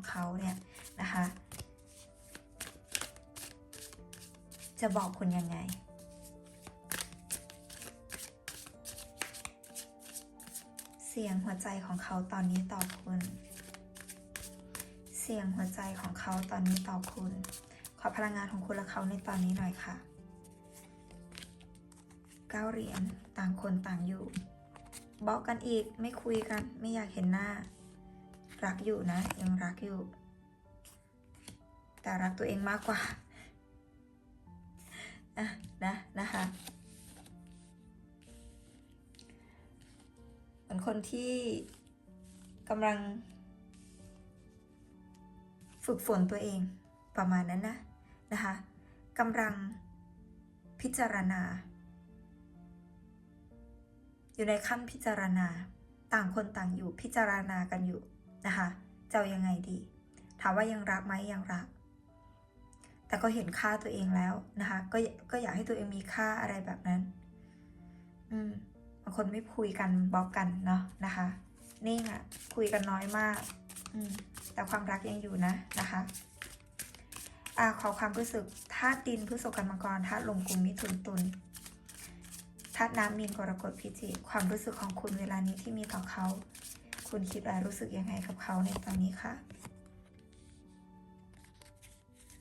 ของเขาเนี่ยนะคะ จะบอกคุณยังไง เสียงหัวใจของเขาตอนนี้ต่อคุณ เสียงหัวใจของเขาตอนนี้ต่อคุณ ขอพลังงานของคุณและเขาในตอนนี้หน่อยค่ะเก้าเหรียญต่างคนต่างอยู่บอกกันอีกไม่คุยกันไม่อยากเห็นหน้า รักอยู่นะ ยังรักอยู่ แต่รักตัวเองมากกว่าอะนะนะคะเหมือนคนที่กำลัง ฝึกฝนตัวเองประมาณนั้นนะนะคะกำลังพิจารณา อยู่ในขั้นพิจารณาต่างคนต่างอยู่พิจารณากันอยู่ นะคะจะยังไงดี ถามว่ายังรักไหมยังรัก แต่ก็เห็นค่าตัวเองแล้วนะคะ ก็ก็อยากให้ตัวเองมีค่าอะไรแบบนั้น อืมบางคนไม่คุยกันบล็อกกันเนาะนะคะนิ่งอะ่ะคุยกันน้อยมาก อืมแต่ความรักยังอยู่นะนะคะอ่าขอความรู้สึกธาตุดินพฤษภกันมังกรธาตุลมกุมมิถุนตุลธาตุน้ำมีนกรกฎพิจิความรู้สึกของคุณเวลานี้ที่มีต่อเขา คุณคิดอะไรรู้สึกยังไงกับเขาในตอนนี้คะ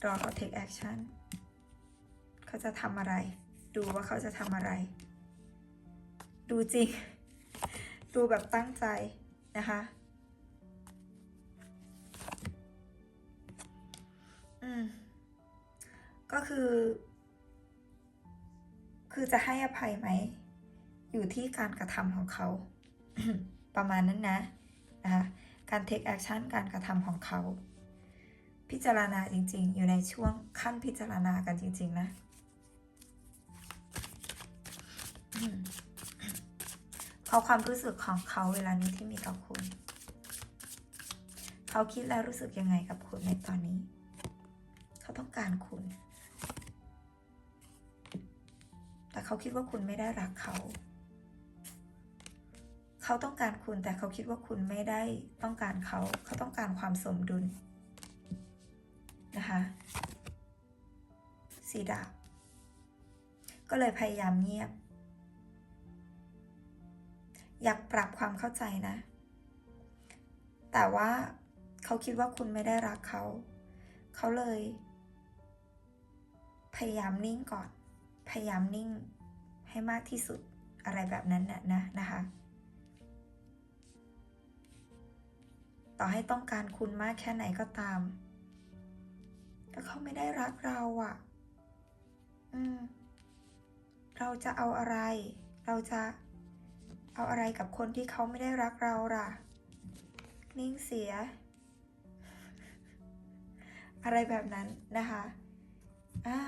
รอเขา take action เขาจะทำอะไร ดูว่าเขาจะทำอะไร ดูจริง ดูแบบตั้งใจนะคะ อืม ก็คือ คือจะให้อภัยไหม อยู่ที่การกระทำของเขา ประมาณนั้นนะ นะคะการ take action การกระทำของเขา พิจารณาจริงๆ อยู่ในช่วงขั้นพิจารณากันจริง ๆ นะเอาความรู้สึกของเขาเวลานี้ที่มีต่อคุณ เขาคิดแล้วรู้สึกยังไงกับคุณในตอนนี้ เขาต้องการคุณ แต่เขาคิดว่าคุณไม่ได้รักเขา เขาต้องการคุณแต่เขาคิดว่าคุณไม่ได้ต้องการเขา เขาต้องการความสมดุลนะคะสีดาบก็เลยพยายามเงียบ อยากปรับความเข้าใจนะ แต่ว่าเขาคิดว่าคุณไม่ได้รักเขา เขาเลย พยายามนิ่งก่อน พยายามนิ่งให้มากที่สุดอะไรแบบนั้นน่ะนะนะคะ ต่อให้ต้องการคุณมากแค่ไหนก็ตาม แต่เขาไม่ได้รักเราอะ่ะ อืม เราจะเอาอะไร เราจะเอาอะไรกับคนที่เขาไม่ได้รักเราล่ะ นิ่งเสีย อะไรแบบนั้นนะคะอ่า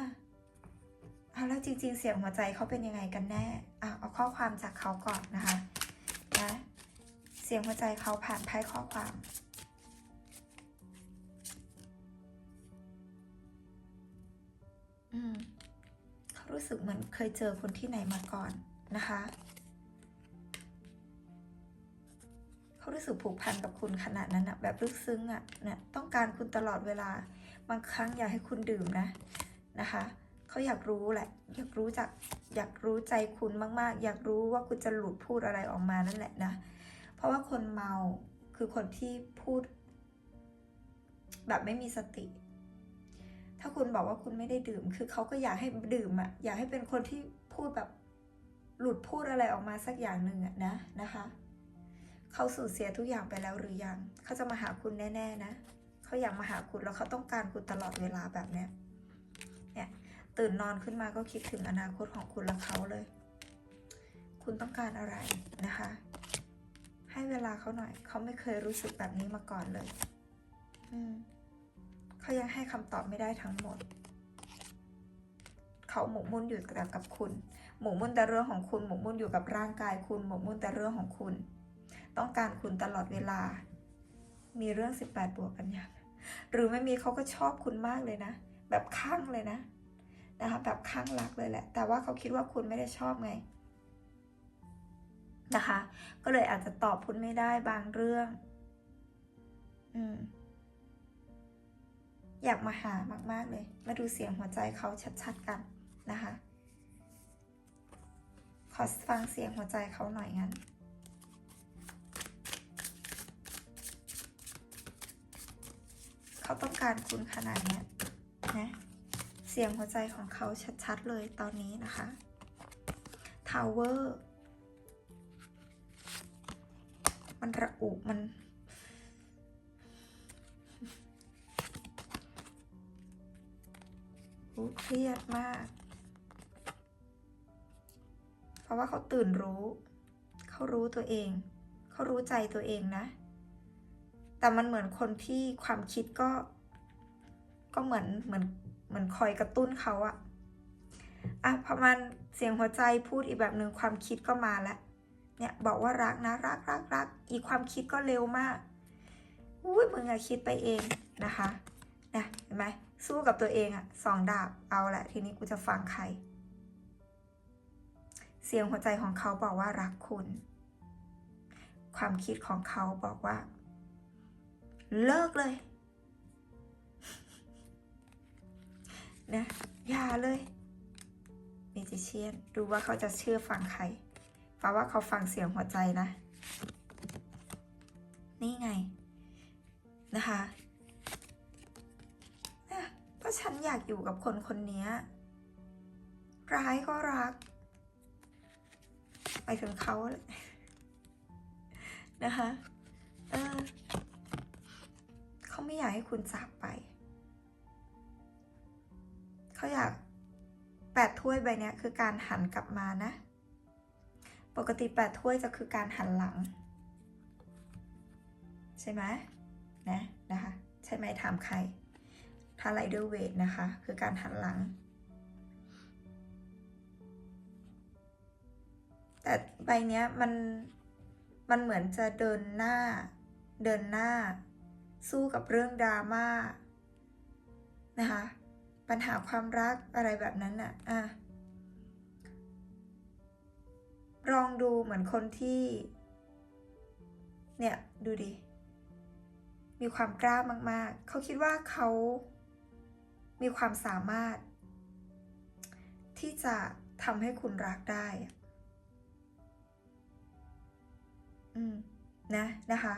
เอาแล้วจริง ๆ เสียงหัวใจเขาเป็นยังไงกันแน่อะเอาข้อความจากเขาก่อนนะคะนะ เสียงหัวใจเขาผ่านไพ่ข้อความ อืมเขารู้สึกเหมือนเคยเจอคนที่ไหนมาก่อนนะคะ เขารู้สึกผูกพันกับคุณขนาดนั้นอะแบบลึกซึ้งอะเนี่ยต้องการคุณตลอดเวลา บางครั้งอยากให้คุณดื่มนะนะคะเขาอยากรู้แหละ อยากรู้จากอยากรู้ใจคุณมาก ๆ อยากรู้ว่าคุณจะหลุดพูดอะไรออกมานั่นแหละนะ เพราะว่าคนเมาคือคนที่พูด แบบไม่มีสติ ถ้าคุณบอกว่าคุณไม่ได้ดื่ม คือเขาก็อยากให้ดื่มอะอยากให้เป็นคนที่พูดแบบหลุดพูดอะไรออกมาสักอย่างหนึ่งอะนะนะคะ เขาสูญเสียทุกอย่างไปแล้วหรือยัง เขาจะมาหาคุณแน่ ๆ นะ เขาอยากมาหาคุณแล้วเขาต้องการคุณตลอดเวลาแบบเนี้ยเนี่ยตื่นนอนขึ้นมาก็คิดถึงอนาคตของคุณและเขาเลย คุณต้องการอะไรนะคะ ให้เวลาเขาหน่อย เขาไม่เคยรู้สึกแบบนี้มาก่อนเลย อืมเขายังให้คำตอบไม่ได้ทั้งหมด เขาหมกมุ่นอยู่แต่กับคุณ หมกมุ่นแต่เรื่องของคุณ หมกมุ่นอยู่กับร่างกายคุณ หมกมุ่นแต่เรื่องของคุณ ต้องการคุณตลอดเวลา มีเรื่อง 18 บวกกันยังหรือไม่มีเขาก็ชอบคุณมากเลยนะ แบบข้างเลยนะ นะคะแบบข้างรักเลยแหละ แต่ว่าเขาคิดว่าคุณไม่ได้ชอบไง นะคะ ก็เลยอาจจะตอบคุณไม่ได้บางเรื่อง อืม อยากมาหามาก ๆ เลย มาดูเสียงหัวใจเขาชัด ๆ กันนะคะ ขอฟังเสียงหัวใจเขาหน่อยงั้นเขาต้องการคุณขนาดนี้นะ เสียงหัวใจของเขาชัด ๆ เลยตอนนี้นะคะท มันระอุมัน รู้เครียดมาก เพราะว่าเขาตื่นรู้ เขารู้ตัวเอง เขารู้ใจตัวเองนะ แต่มันเหมือนคนที่ความคิดก็ ก็เหมือนเหมือนเหมือนคอยกระตุ้นเขาอะอะพอมันเสียงหัวใจพูดอีกแบบหนึ่งความคิดก็มาแล้ว เนี่ยบอกว่ารักนะรักรักรักอีกความคิดก็เร็วมากอุ้ยมึงอะคิดไปเองนะคะนะเห็นไหมสู้กับตัวเองอะสองดาบเอาแหละทีนี้กูจะฟังใคร เสียงหัวใจของเขาบอกว่ารักคุณ ความคิดของเขาบอกว่า เลิกเลยนะอย่าเลยเมจิเชียนดูว่าเขาจะเชื่อฟังใคร ฟ้าว่าเขาฟังเสียงหัวใจนะ นี่ไง นะคะเพราะฉันอยากอยู่กับคนคนนี้ ร้ายก็รัก ไปถึงเขาเลยนะคะ เออ เขาไม่อยากให้คุณจากไป เขาอยากแปดถ้วยใบนี้คือการหันกลับมานะ กติแปดถ้วยจะคือการหันหลัง ใช่ไหมนะนะคะ ใช่ไหมถามใคร ถ้าไรเดอร์เวทนะคะ คือการหันหลัง แต่ใบเนี้ยมันมันเหมือนจะเดินหน้า เดินหน้า สู้กับเรื่องดราม่านะคะ ปัญหาความรักอะไรแบบนั้นน่ะอะ ลองดูเหมือนคนที่ เนี่ย ดูดิ มีความกล้ามาก ๆ เขาคิดว่าเขามีความสามารถ ที่จะทำให้คุณรักได้ อืม นะ นะคะ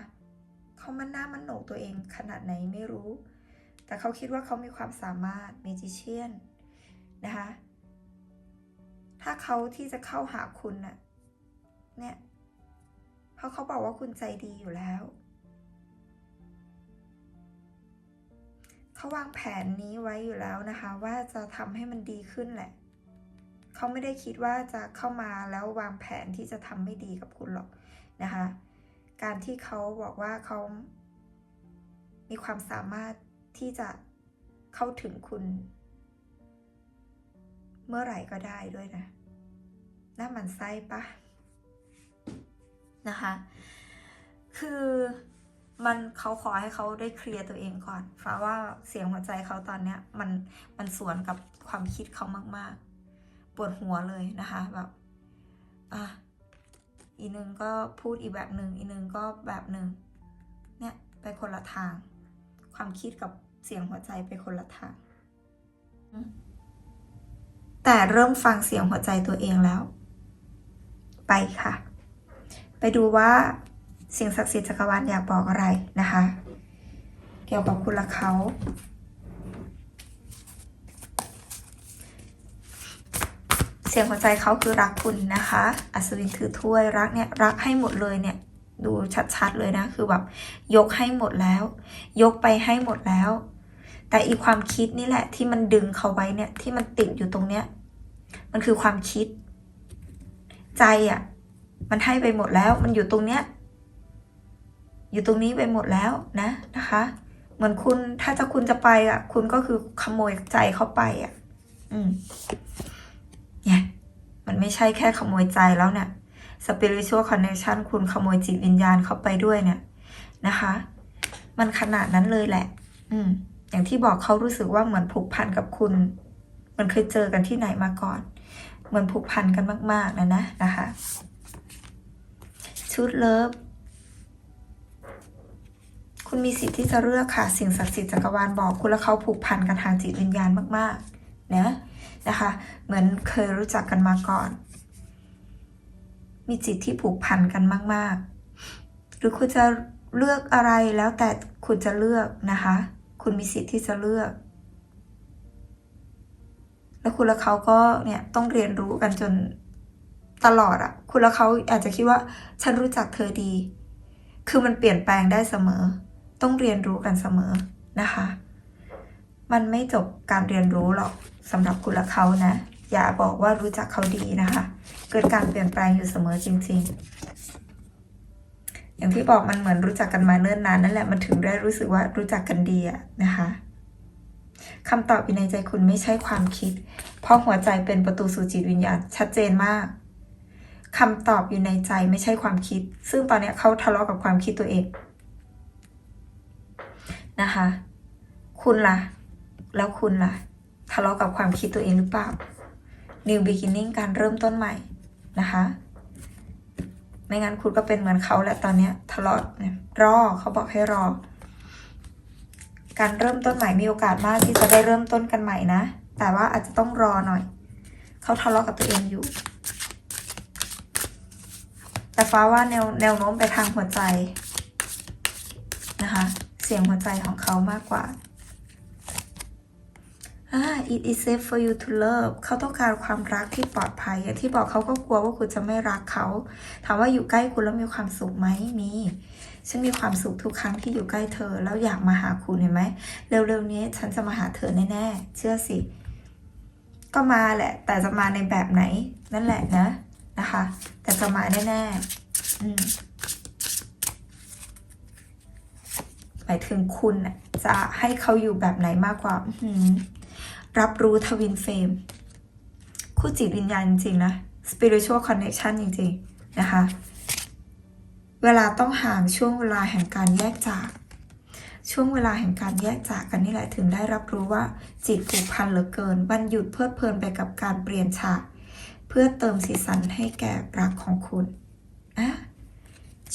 เขามันหน้ามันโหนกตัวเองขนาดไหนไม่รู้ แต่เขาคิดว่าเขามีความสามารถเมจิเชียนนะคะ ถ้าเขาที่จะเข้าหาคุณน่ะ เนี่ย เพราะเขาบอกว่าคุณใจดีอยู่แล้ว เขาวางแผนนี้ไว้อยู่แล้วนะคะ ว่าจะทำให้มันดีขึ้นแหละ เขาไม่ได้คิดว่าจะเข้ามาแล้ววางแผนที่จะทำไม่ดีกับคุณหรอกนะคะ การที่เขาบอกว่าเขามีความสามารถที่จะเข้าถึงคุณ เมื่อไหร่ก็ได้ด้วยนะ น่ามันไส้ปะ นะคะ คือมันเขาขอให้เขาได้เคลียร์ตัวเองก่อนฟ้าะว่าเสียงหัวใจเขาตอนเนี้ยมันมันสวนกับความคิดเขามาก ๆ ปวดหัวเลยนะคะแบบอะอีนึงก็พูดอีกแบบหนึ่งอีนึงก็แบบหนึ่งเนี่ยไปคนละทาง ความคิดกับเสียงหัวใจไปคนละทาง แต่เริ่มฟังเสียงหัวใจตัวเองแล้ว ไปค่ะ ไปดูว่าสิ่งศักดิ์สิทธิ์จักรวาลอยากบอกอะไรนะคะ เกี่ยวกับคุณละเขาเสียงหัวใจเขาคือรักคุณนะคะ อัศวินถือถ้วยรักเนี่ยรักให้หมดเลยเนี่ยดูชัดๆเลยนะ คือแบบยกให้หมดแล้ว ยกไปให้หมดแล้ว แต่อีความคิดนี่แหละที่มันดึงเขาไว้เนี่ยที่มันติดอยู่ตรงเนี้ยมันคือความคิด ใจอะ่ะ มันให้ไปหมดแล้ว มันอยู่ตรงเนี้ย อยู่ตรงนี้ไปหมดแล้วนะนะคะ เหมือนคุณถ้าจะคุณจะไปอะ คุณก็คือขโมยใจเข้าไปอะ อืม เนี่ย มันไม่ใช่แค่ขโมยใจแล้วเนี่ย spiritual connection คุณขโมยจิตวิญญาณเข้าไปด้วยเนี่ยนะคะ มันขนาดนั้นเลยแหละ อืม อย่างที่บอกเขารู้สึกว่าเหมือนผูกพันกับคุณ มันเคยเจอกันที่ไหนมาก่อน เหมือนผูกพันกันมาก ๆนะนะนะคะ ชุดเลิฟคุณมีสิทธิ์ที่จะเลือกค่ะ สิ่งศักดิ์สิทธิ์จักรวาลบอกคุณและเขาผูกพันกันทางจิตวิญญาณมากๆนะนะคะ เหมือนเคยรู้จักกันมาก่อน มีจิตที่ผูกพันกันมาก ๆ หรือคุณจะเลือกอะไรแล้วแต่คุณจะเลือกนะคะ คุณมีสิทธิ์ที่จะเลือก แล้วคุณและเขาก็เนี่ยต้องเรียนรู้กันจน ตลอดอะคุณและเขาอาจจะคิดว่า ฉันรู้จักเธอดี คือมันเปลี่ยนแปลงได้เสมอ ต้องเรียนรู้กันเสมอนะคะ มันไม่จบการเรียนรู้หรอกสำหรับคุณและเขานะ อย่าบอกว่ารู้จักเขาดีนะคะ เกิดการเปลี่ยนแปลงอยู่เสมอจริง ๆ อย่างที่บอกมันเหมือนรู้จักกันมาเนิ่นนานนั่นแหละมันถึงได้รู้สึกว่ารู้จักกันดีอะนะคะคำตอบอยู่ในใจคุณไม่ใช่ความคิด เพราะหัวใจเป็นประตูสู่จิตวิญญาณชัดเจนมาก คำตอบอยู่ในใจไม่ใช่ความคิด ซึ่งตอนนี้เขาทะเลาะกับความคิดตัวเองนะคะ คุณล่ะ แล้วคุณล่ะ ทะเลาะกับความคิดตัวเองหรือเปล่า New beginning การเริ่มต้นใหม่นะคะ ไม่งั้นคุณก็เป็นเหมือนเขาแหละตอนนี้ทะเลาะเนี่ยรอเขาบอกให้รอ การเริ่มต้นใหม่มีโอกาสมากที่จะได้เริ่มต้นกันใหม่นะ แต่ว่าอาจจะต้องรอหน่อย เขาทะเลาะกับตัวเองอยู่ แต่ฟ้าว่าแนวแนวโน้มไปทางหัวใจนะคะ เสียงหัวใจของเขามากกว่าอ่า it is safe for you to love เขาต้องการความรักที่ปลอดภัย อย่างที่บอกเขาก็กลัวว่าคุณจะไม่รักเขา ถามว่าอยู่ใกล้คุณแล้วมีความสุขไหมมีฉันมีความสุขทุกครั้งที่อยู่ใกล้เธอ แล้วอยากมาหาคุณเห็นไหม เร็วๆนี้ฉันจะมาหาเธอแน่ๆ เชื่อสิ ก็มาแหละ แต่จะมาในแบบไหน นั่นแหละนะ นะคะ แต่จะมาแน่ๆหมายถึงคุณจะให้เขาอยู่แบบไหนมากกว่ารับรู้ทวินเฟรมคู่จิตวิญญาณจริงๆนะ spiritual connection จริงๆ นะคะ เวลาต้องห่างช่วงเวลาแห่งการแยกจาก ช่วงเวลาแห่งการแยกจากกันนี่แหละถึงได้รับรู้ว่าจิตผูกพันเหลือเกินวันหยุดเพลิดเพลินไปกับการเปลี่ยนฉาก พื่อเติมสีสันให้แก่รักของคุณอะ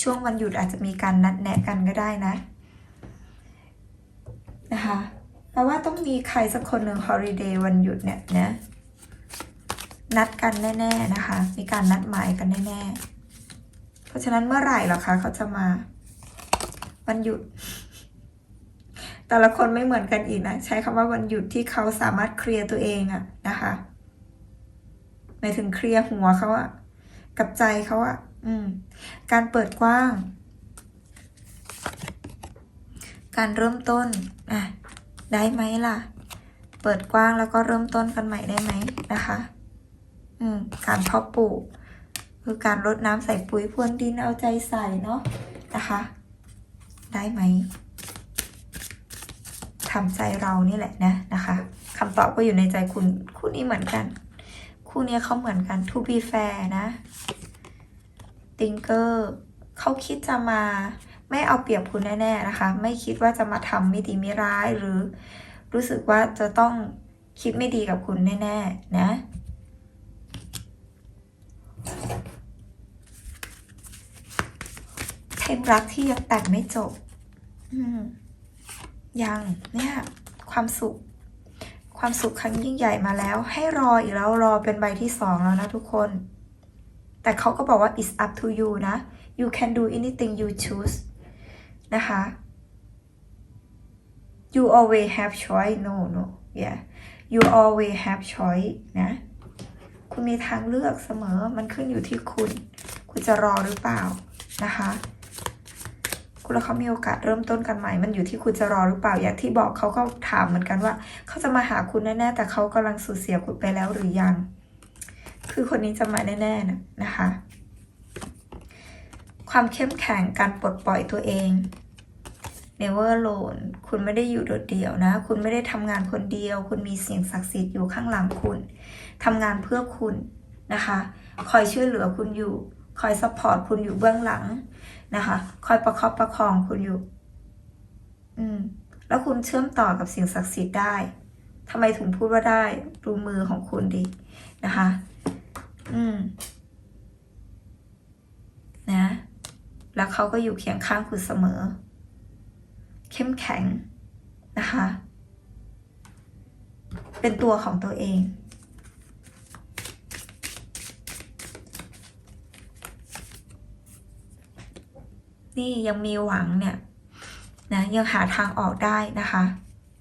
ช่วงวันหยุดอาจจะมีการนัดแนะกันก็ได้นะ นะคะแปลว่าต้องมีใครสักคนหนึ่งฮอลิเดย์วันหยุดเนี่ยนะนัดกันแน่ๆนะคะ มีการนัดหมายกันแน่ๆ เพราะฉะนั้นเมื่อไหร่หรอคะเขาจะมา วันหยุด แต่ละคนไม่เหมือนกันอีกนะ ใช้คำว่าวันหยุดที่เขาสามารถเคลียร์ตัวเองอะนะคะ หมายถึงเคลียร์หัวเขาอะกับใจเขาอะอืม การเปิดกว้าง การเริ่มต้นอะได้ไหมล่ะ เปิดกว้างแล้วก็เริ่มต้นกันใหม่ได้ไหมนะคะ อืม การเพาะปลูกคือการรดน้ำใส่ปุ๋ยพรวนดินเอาใจใส่เนาะนะคะ ได้ไหมทำใจเรานี่แหละนะนะคะคำตอบก็อยู่ในใจคุณคู่นี้เหมือนกัน คู่นี้เขาเหมือนกัน to be fair นะติงเกอร์เขาคิดจะมาไม่เอาเปรียบคุณแน่ๆนะคะ ไม่คิดว่าจะมาทำไม่ดีไม่ร้ายหรือ รู้สึกว่าจะต้องคิดไม่ดีกับคุณแน่ ๆ นะเพลงรักที่ยังแต่งไม่จบยังเนี่ย ความสุข ความสุขครั้งยิ่งใหญ่มาแล้ว ให้รออีกแล้วรอเป็นใบที่สองแล้วนะทุกคน แต่เขาก็บอกว่า it's up to you นะ you can do anything you choose นะคะ you always have choice no no yeah you always have choice นะ คุณมีทางเลือกเสมอ มันขึ้นอยู่ที่คุณ คุณจะรอหรือเปล่านะคะ คุณแล้วเขามีโอกาสเริ่มต้นกันใหม่ มันอยู่ที่คุณจะรอหรือเปล่า อย่างที่บอกเขาก็ถามเหมือนกันว่า เขาจะมาหาคุณแน่ๆ แต่เขากำลังสูญเสียคุณไปแล้วหรือยัง คือคนนี้จะมาแน่ๆนะนะคะ ความเข้มแข็ง การปลดปล่อยตัวเอง never alone คุณไม่ได้อยู่โดดเดี่ยวนะ คุณไม่ได้ทำงานคนเดียว คุณมีสิ่งศักดิ์สิทธิ์อยู่ข้างหลังคุณทำงานเพื่อคุณนะคะ คอยช่วยเหลือคุณอยู่ คอยซัพพอร์ตคุณอยู่เบื้องหลัง นะคะ คอยประคับประคองคุณอยู่ อืม แล้วคุณเชื่อมต่อกับสิ่งศักดิ์สิทธิ์ได้ทำไมถึงพูดว่าได้ ดูมือของคุณดีนะคะ อืม นะ แล้วเขาก็อยู่เคียงข้างคุณเสมอ เข้มแข็งนะคะ เป็นตัวของตัวเอง นี่ยังมีหวังเนี่ยนะยังหาทางออกได้นะคะ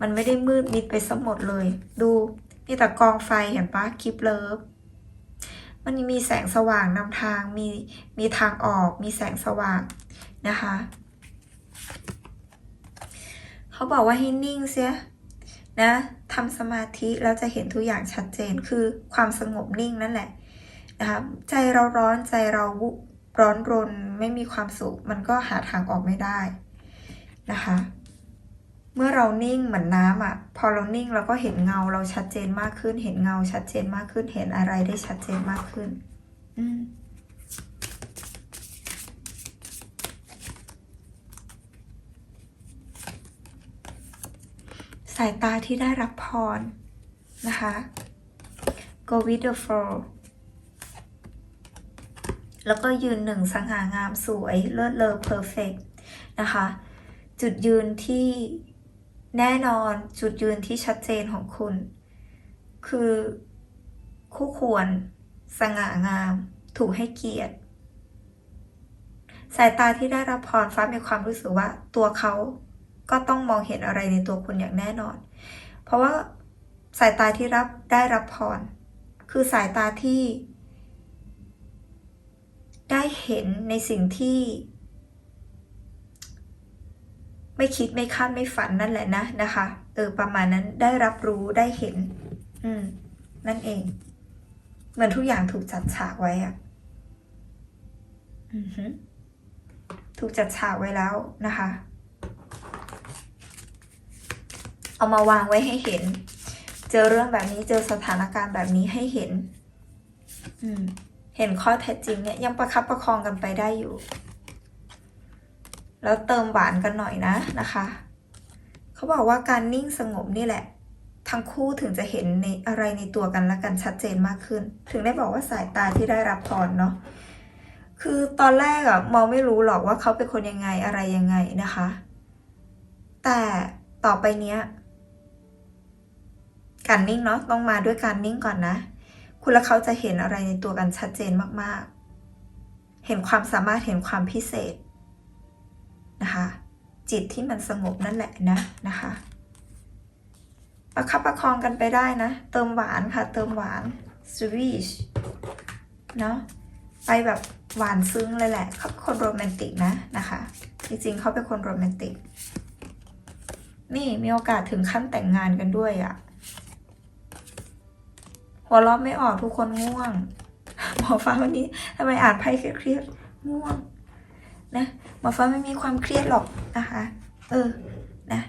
มันไม่ได้มืดมิดไปซะหมดเลย ดูมีแต่กองไฟเห็นปะคลิปเลิฟมันมีแสงสว่างนำทางมีมีทางออกมีแสงสว่างนะคะเขาบอกว่าให้นิ่งเสียนะทำสมาธิแล้วจะเห็นทุกอย่างชัดเจนคือความสงบนิ่งนั่นแหละนะคะใจเราร้อนใจเราวุ ร้อนรนไม่มีความสุข มันก็หาทางออกไม่ได้นะคะ เมื่อเรานิ่งเหมือนน้ำอะ พอเรานิ่งเราก็เห็นเงาเราชัดเจนมากขึ้น เห็นเงาชัดเจนมากขึ้น เห็นอะไรได้ชัดเจนมากขึ้น อืมสายตาที่ได้รับพรนะคะ go with the flow แล้วก็ยืนหนึ่งสง่างามสวย เลิศเลอ perfect นะคะ จุดยืนที่แน่นอนจุดยืนที่ชัดเจนของคุณ คือคู่ควร สง่างาม ถูกให้เกียรติ สายตาที่ได้รับพรฟ้ามีความรู้สึกว่า ตัวเขาก็ต้องมองเห็นอะไรในตัวคุณอย่างแน่นอน เพราะว่าสายตาที่รับได้รับพร คือสายตาที่ ได้เห็นในสิ่งที่ ไม่คิดไม่คาดไม่ฝันนั่นแหละนะนะคะ เออประมาณนั้นได้รับรู้ได้เห็น อืม นั่นเองเหมือนทุกอย่างถูกจัดฉากไว้อะอือฮึถูกจัดฉากไว้แล้วนะคะ เอามาวางไว้ให้เห็น เจอเรื่องแบบนี้เจอสถานการณ์แบบนี้ให้เห็น อืม เห็นข้อเท็จจริงเนี่ยยังประคับประคองกันไปได้อยู่ แล้วเติมหวานกันหน่อยนะนะคะ เขาบอกว่าการนิ่งสงบนี่แหละ ทั้งคู่ถึงจะเห็นในอะไรในตัวกันและกันชัดเจนมากขึ้น ถึงได้บอกว่าสายตาที่ได้รับพรเนาะคือตอนแรกอะมองไม่รู้หรอกว่าเขาเป็นคนยังไงอะไรยังไงนะคะ แต่ต่อไปเนี้ยการนิ่งเนาะต้องมาด้วยการนิ่งก่อนนะ คุณและเขาจะเห็นอะไรในตัวกันชัดเจนมากๆ เห็นความสามารถเห็นความพิเศษนะคะ จิตที่มันสงบนั่นแหละนะนะคะประคับประคองกันไปได้นะ เติมหวานค่ะ เติมหวานสวีชเนาะไปแบบหวานซึ้งเลยแหละเขาเป็นคนโรแมนติกนะนะคะ จริงๆเขาเป็นคนโรแมนติก นี่มีโอกาสถึงขั้นแต่งงานกันด้วยอะ่ะ หัวเราะไม่ออกทุกคนง่วงหมอฟ้าวันนี้ทำไมอ่านไพ่เครียดๆง่วง นะหมอฟ้าไม่มีความเครียดหรอกนะคะ เออ นะ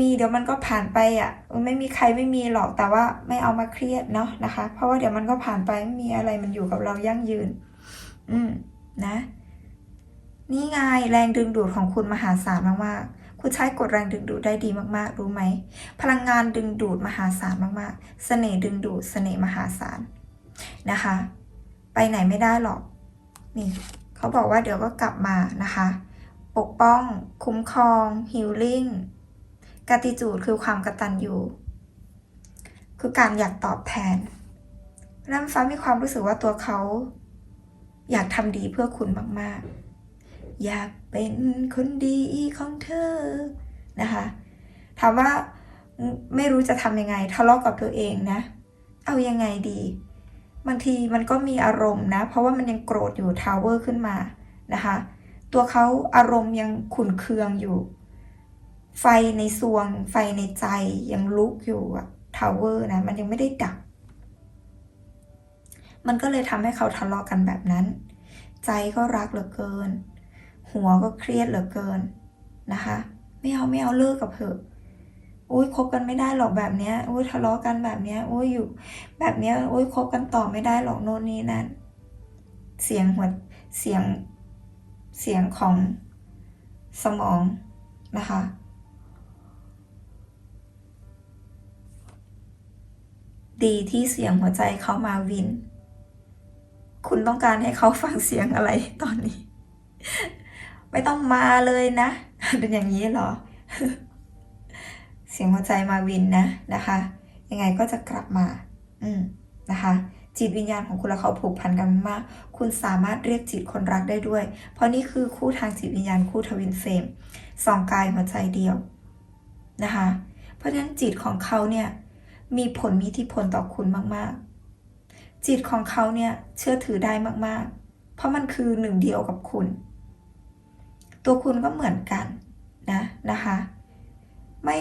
มีเดี๋ยวมันก็ผ่านไปอะไม่มีใครไม่มีหรอกแต่ว่าไม่เอามาเครียดเนาะนะคะ เพราะว่าเดี๋ยวมันก็ผ่านไปไม่มีอะไรมันอยู่กับเรายั่งยืน อืมนะ นี่ไงแรงดึงดูดของคุณมหาศาลมากๆ คุณใช้กดแรงดึงดูดได้ดีมากๆ รู้ไหม พลังงานดึงดูดมหาศาลมากๆเสน่ห์ดึงดูดเสน่ห์มหาศาลนะคะ ไปไหนไม่ได้หรอก นี่เขาบอกว่าเดี๋ยวก็กลับมานะคะ ปกป้อง คุ้มครองฮิลลิ่งกติจูดคือความกระตัญญูคือการอยากตอบแทนน้ำฟ้ามีความรู้สึกว่าตัวเขา อยากทำดีเพื่อคุณมาก ๆ อยาก เป็นคนดีของเธอนะคะ ถามว่าไม่รู้จะทำยังไงทะเลาะกับตัวเองนะ เอายังไงดี บางทีมันก็มีอารมณ์นะ เพราะว่ามันยังโกรธอยู่ทาวเวอร์ขึ้นมานะคะ ตัวเขาอารมณ์ยังขุนเคืองอยู่ ไฟในซวง ไฟในใจยังลุกอยู่อะทาวเวอร์นะ มันยังไม่ได้ดับ มันก็เลยทำให้เขาทะเลาะกันแบบนั้น ใจก็รักเหลือเกิน หัวก็เครียดเหลือเกินนะคะ ไม่เอาไม่เอาเลิกกับเถอะอุ้ยคบกันไม่ได้หรอกแบบเนี้ยอุ้ยทะเลาะกันแบบเนี้ยอุ้ยอยู่แบบเนี้ยอุ้ยคบกันต่อไม่ได้หรอกโน่นนี่นั่นเสียงหัวเสียงเสียงของสมองนะคะ ดีที่เสียงหัวใจเขามาวิน คุณต้องการให้เขาฟังเสียงอะไรตอนนี้ ไม่ต้องมาเลยนะ เป็นอย่างนี้เหรอ เสียงหัวใจมาวินนะนะคะ ยังไงก็จะกลับมา อืมนะคะ จิตวิญญาณของคุณและเขาผูกพันกันมาก คุณสามารถเรียกจิตคนรักได้ด้วย เพราะนี่คือคู่ทางจิตวิญญาณคู่ทวินเฟรมสองกายหัวใจเดียวนะคะ เพราะฉะนั้นจิตของเขาเนี่ยมีผลมีอิทธิพลต่อคุณมาก ๆ จิตของเขาเนี่ยเชื่อถือได้มาก ๆ เพราะมันคือหนึ่งเดียวกับคุณ ตัวคุณก็เหมือนกันนะนะคะ ไม่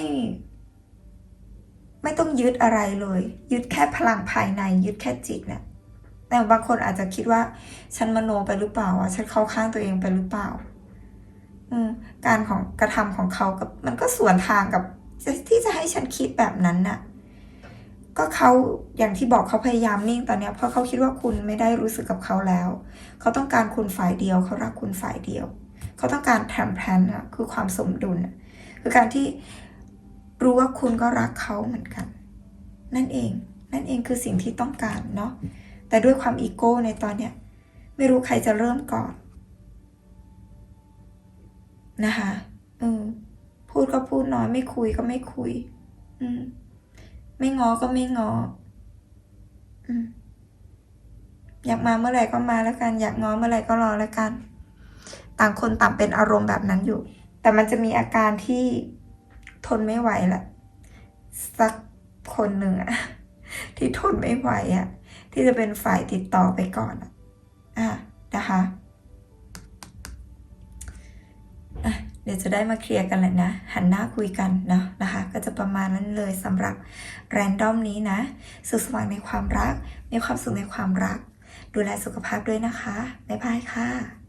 ไม่ต้องยึดอะไรเลย ยึดแค่พลังภายใน ยึดแค่จิตเนะี่ยแต่บางคนอาจจะคิดว่า ฉันมโนไปหรือเปล่าอะฉันเข้าข้างตัวเองไปหรือเปล่า อืม การของกระทำของเขากับ มันก็สวนทางกับที่จะให้ฉันคิดแบบนั้นน่ะ ก็เขาอย่างที่บอกเขาพยายามนิ่งตอนเนี้ยเพราะเขาคิดว่าคุณไม่ได้รู้สึกกับเขาแล้ว เขาต้องการคุณฝ่ายเดียว เขารักคุณฝ่ายเดียว เขาต้องการแทมแพลนอะคือความสมดุล คือการที่รู้ว่าคุณก็รักเขาเหมือนกัน นั่นเอง นั่นเองคือสิ่งที่ต้องการเนาะ แต่ด้วยความอีโก้ในตอนเนี้ยไม่รู้ใครจะเริ่มก่อนนะคะเออพูดก็พูดน้อย ไม่คุยก็ไม่คุย อืม ไม่งอก็ไม่งอ อืมอยากมาเมื่อไหร่ก็มาแล้วกัน อยากงอเมื่อไหร่ก็รอแล้วกัน ต่างคนต่างเป็นอารมณ์แบบนั้นอยู่ แต่มันจะมีอาการที่ทนไม่ไหวแหละสักคนหนึ่งอะที่ทนไม่ไหวอะที่จะเป็นฝ่ายติดต่อไปก่อนอะอะนะคะอะเดี๋ยวจะได้มาเคลียร์กันแหละนะ หันหน้าคุยกันเนาะนะคะ ก็จะประมาณนั้นเลยสำหรับแรนดอมนี้นะ สุขสว่างในความรัก มีความสุขในความรัก ดูแลสุขภาพด้วยนะคะ บ๊ายบายค่ะ